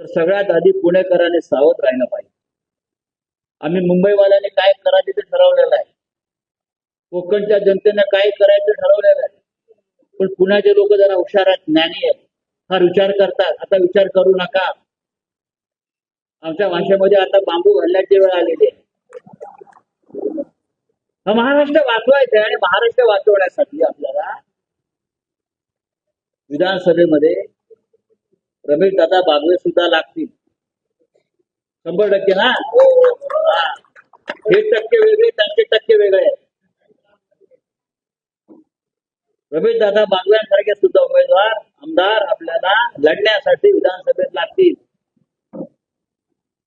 तर सगळ्यात आधी पुणेकरांनी सावध राहिलं पाहिजे. आम्ही मुंबईवाल्यांनी काय करायचं ते ठरवलेलं आहे. कोकणच्या जनतेनं काय करायचं ठरवलेलं आहे. पण पुण्याचे लोक जरा हुशार आहेत ज्ञानी आहेत. फार विचार करतात. आता विचार करू नका. आमच्या भाषेमध्ये आता बांबू घालण्याची वेळ आलेली आहे. हा महाराष्ट्र वाचवायचा आहे आणि महाराष्ट्र वाचवण्यासाठी आपल्याला विधानसभेमध्ये रमेश दादा बागवे सुद्धा लागतील. शंभर टक्के ना? हा. हे टक्के वेगळे त्यांचे टक्के वेगळे. रमेश दादा बागव्यांसारखे सुद्धा उमेदवार आमदार आपल्याला लढण्यासाठी विधानसभेत लागतील.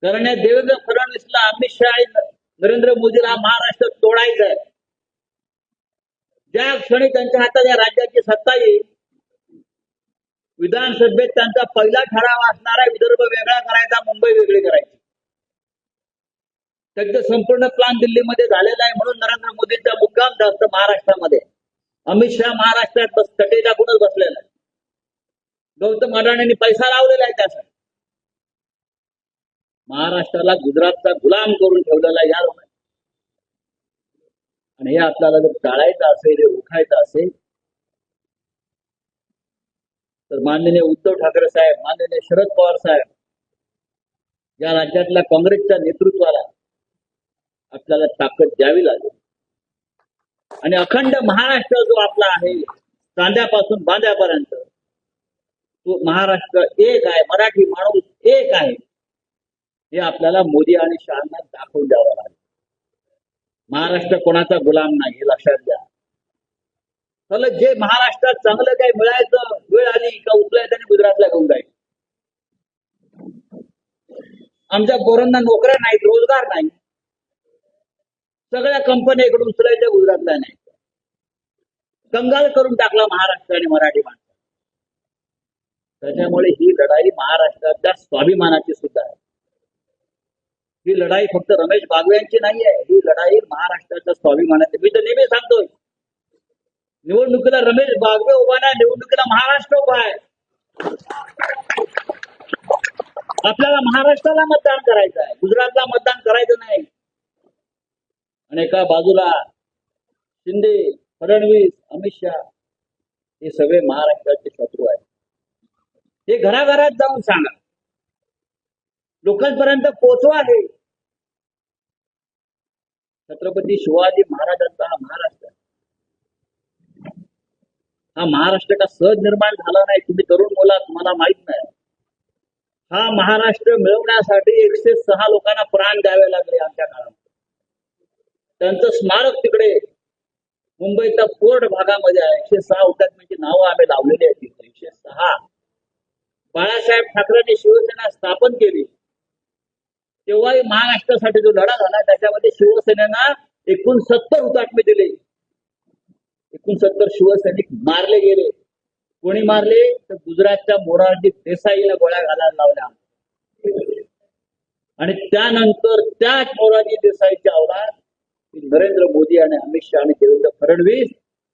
कारण या देवेंद्र फडणवीसला अमित शहा नरेंद्र मोदीला महाराष्ट्र तोडायचं आहे ज्या क्षणी त्यांच्या हातात या राज्याची सत्ता येईल विधानसभेत त्यांचा पहिला ठराव असणारा विदर्भ वेगळा करायचा मुंबई वेगळी करायची. त्यांचं संपूर्ण प्लान दिल्लीमध्ये झालेला आहे म्हणून नरेंद्र मोदींचा मुक्काम जास्त महाराष्ट्रामध्ये. अमित शहा महाराष्ट्रात बस कटे टाकूनच बसलेला आहे गौतम अडाणींनी पैसा लावलेला आहे त्यासाठी. महाराष्ट्राला गुजरातचा गुलाम करून ठेवलेला या आणि हे आपल्याला जर टाळायचं असेल हे रोखायचं असेल तर माननीय उद्धव ठाकरे साहेब माननीय शरद पवार साहेब या राज्यातल्या काँग्रेसच्या नेतृत्वाला आपल्याला ताकद द्यावी लागेल. आणि अखंड महाराष्ट्र जो आपला आहे कांद्यापासून बांद्यापर्यंत तो महाराष्ट्र एक आहे मराठी माणूस एक आहे हे आपल्याला मोदी आणि शहांना दाखवून द्यावं लागेल. महाराष्ट्र कोणाचा गुलाम नाही हे लक्षात घ्या. चला जे महाराष्ट्रात चांगलं काही मिळायचं आणि आली का आणि गुजरातला घेऊन जायचं आमच्या पोरांना नोकऱ्या नाहीत रोजगार नाही. सगळ्या कंपन्या इकडून उचलायच्या गुजरातला नाही. कंगाल करून टाकला महाराष्ट्र आणि मराठी माणसं. त्याच्यामुळे ही लढाई महाराष्ट्राच्या स्वाभिमानाची सुद्धा आहे. ही लढाई फक्त रमेश बागवे यांची नाही आहे ही लढाई महाराष्ट्राच्या स्वाभिमानाची. मी तर नेहमी सांगतोय निवडणुकीला रमेश बागवे उभा नाही निवडणुकीला महाराष्ट्र उभा आहे. आपल्याला महाराष्ट्राला मतदान करायचं आहे गुजरातला मतदान करायचं नाही. आणि एका बाजूला शिंदे फडणवीस अमित शहा हे सगळे महाराष्ट्राचे शत्रू आहेत. हे घराघरात जाऊन सांगा. लोकांपर्यंत पोचवा हे. छत्रपती शिवाजी महाराजांचा हा महाराष्ट्र हा महाराष्ट्र का सहज निर्माण झाला नाही. तुम्ही तरुण मुला तुम्हाला माहीत नाही. हा महाराष्ट्र मिळवण्यासाठी एकशे सहा लोकांना प्राण द्यावे लागले आमच्या काळात. त्यांचं स्मारक तिकडे मुंबईच्या पोर्ट भागामध्ये आहे. एकशे सहा हुतात्म्यांची नावं आम्ही लावलेली आहेत तिथे एकशे सहा. बाळासाहेब ठाकरेंनी शिवसेना स्थापन केली. तेव्हाही महाराष्ट्रासाठी जो लढा झाला त्याच्यामध्ये शिवसेनेनं एकूण सत्तर हुतात्मे दिले. एकोणसत्तर शिवसैनिक मारले गेले. कोणी मारले? तर गुजरातच्या मोरारजी देसाईला गोळ्या घालायला लावल्या. आणि त्यानंतर त्याच मोरारजी देसाईच्या अवलाद नरेंद्र मोदी आणि अमित शहा आणि देवेंद्र फडणवीस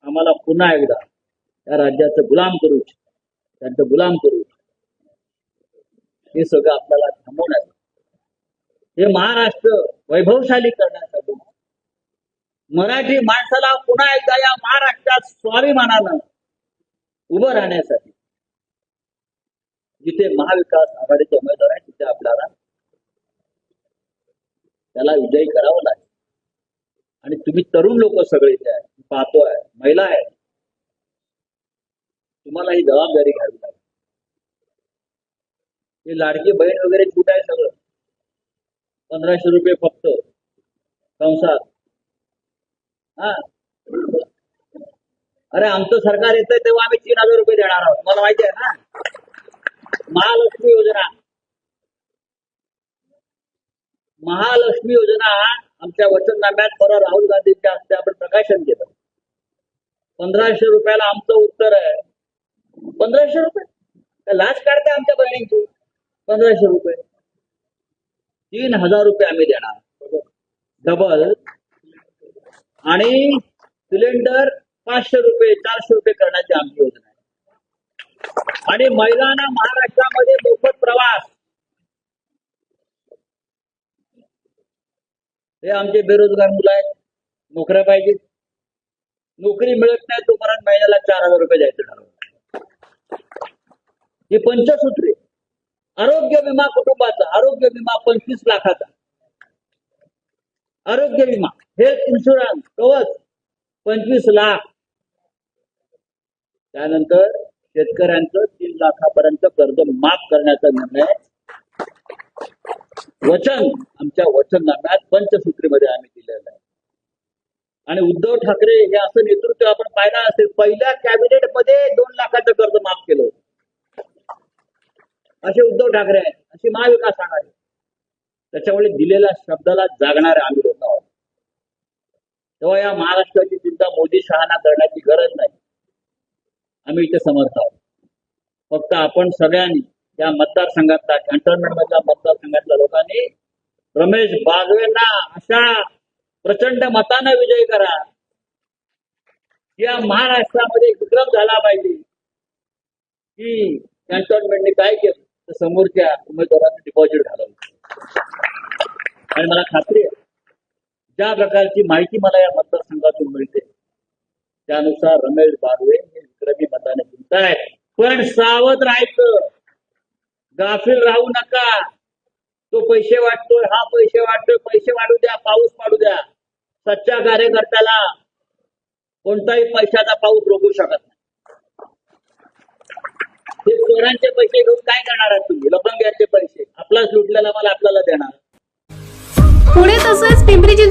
आम्हाला पुन्हा एकदा या राज्याचं गुलाम करू इच्छितात. त्यांचं गुलाम करू हे सगळं आपल्याला थांबवण्याचं. हे महाराष्ट्र वैभवशाली करण्यासाठी मराठी माणसाला पुन्हा एकदा या महाराष्ट्रात स्वाभिमानानं उभं राहण्यासाठी. जिथे महाविकास आघाडीचे उमेदवार आहे तिथे आपल्याला त्याला विजयी करावं लागेल. आणि तुम्ही तरुण लोक सगळे इथे आहे पाहतोय महिला आहे तुम्हाला ही जबाबदारी घ्यावी लागेल. हे लाडकी बहीण वगैरे छूट आहे सगळं. पंधराशे रुपये फक्त. संसार. हा. अरे आमचं सरकार येतंय तेव्हा आम्ही तीन हजार रुपये देणार आहोत. मला माहिती आहे ना? महालक्ष्मी योजना. महालक्ष्मी योजना आमच्या वचननाम्यात परत राहुल गांधींच्या हस्ते आपण प्रकाशन केलं. पंधराशे रुपयाला आमचं उत्तर आहे. पंधराशे रुपये? लाच काढते आमच्या बहिणींची? पंधराशे रुपये. तीन हजार रुपये आम्ही देणार. डबल आणि सिलेंडर पाचशे रुपये चारशे रुपये करण्याची आमची योजना आहे. आणि महिलांना महाराष्ट्रामध्ये मोफत प्रवास. हे आमचे बेरोजगार मुलं आहेत. नोकऱ्या पाहिजे नोकरी मिळत नाही तोपर्यंत महिन्याला चार हजार रुपये द्यायचं ठरवलं. हे पंचसूत्री. आरोग्य विमा कुटुंबाचा आरोग्य विमा पंचवीस लाखाचा. आरोग्य विमा. हेल्थ इन्शुरन्स कवच? पंचवीस लाख. त्यानंतर शेतकऱ्यांचं तीन लाखापर्यंत कर्ज माफ करण्याचा निर्णय. वचन आमच्या वचननाम्यात पंचसूत्रीमध्ये आम्ही दिलेलं आहे. आणि उद्धव ठाकरे हे असं नेतृत्व आपण पाहिलं असेल पहिल्या कॅबिनेटमध्ये दोन लाखाचं कर्ज माफ केलं होतं. असे उद्धव ठाकरे आहेत. अशी महाविकास आघाडी. त्याच्यामुळे दिलेल्या शब्दाला जागणारे आम्ही होत आहोत. तेव्हा या महाराष्ट्राची चिंता मोदी शहाणा करण्याची गरज नाही. आम्ही इथे समर्थ आहोत. फक्त आपण सगळ्यांनी या मतदारसंघातल्या कॅन्टोन्मेंट मधल्या मतदारसंघातल्या लोकांनी रमेश बागवेंना अशा प्रचंड मतानं विजय करा. या महाराष्ट्रामध्ये विक्रम झाला पाहिजे. की कॅन्टोन्मेंटने काय केलं? तर समोरच्या उमेदवारांना डिपॉझिट घालवलं. आणि मला खात्री आहे ज्या प्रकारची माहिती मला या मतदारसंघातून मिळते त्यानुसार रमेश बारवे हे विक्रमी मताने जिंकतायत पण सावध राहायचं. गाफील राहू नका. तो पैसे वाटतोय हा पैसे वाटतोय पैसे वाढू द्या पाऊस पाडू द्या. सच्चा कार्यकर्त्याला कोणताही पैशाचा पाऊस रोखू शकत नाही. ते चोरांचे पैसे घेऊन काय करणार आहात तुम्ही? लफंग्यांचे पैसे. आपलाच लुटलेला मला आपल्याला देणार. पुणे तसंच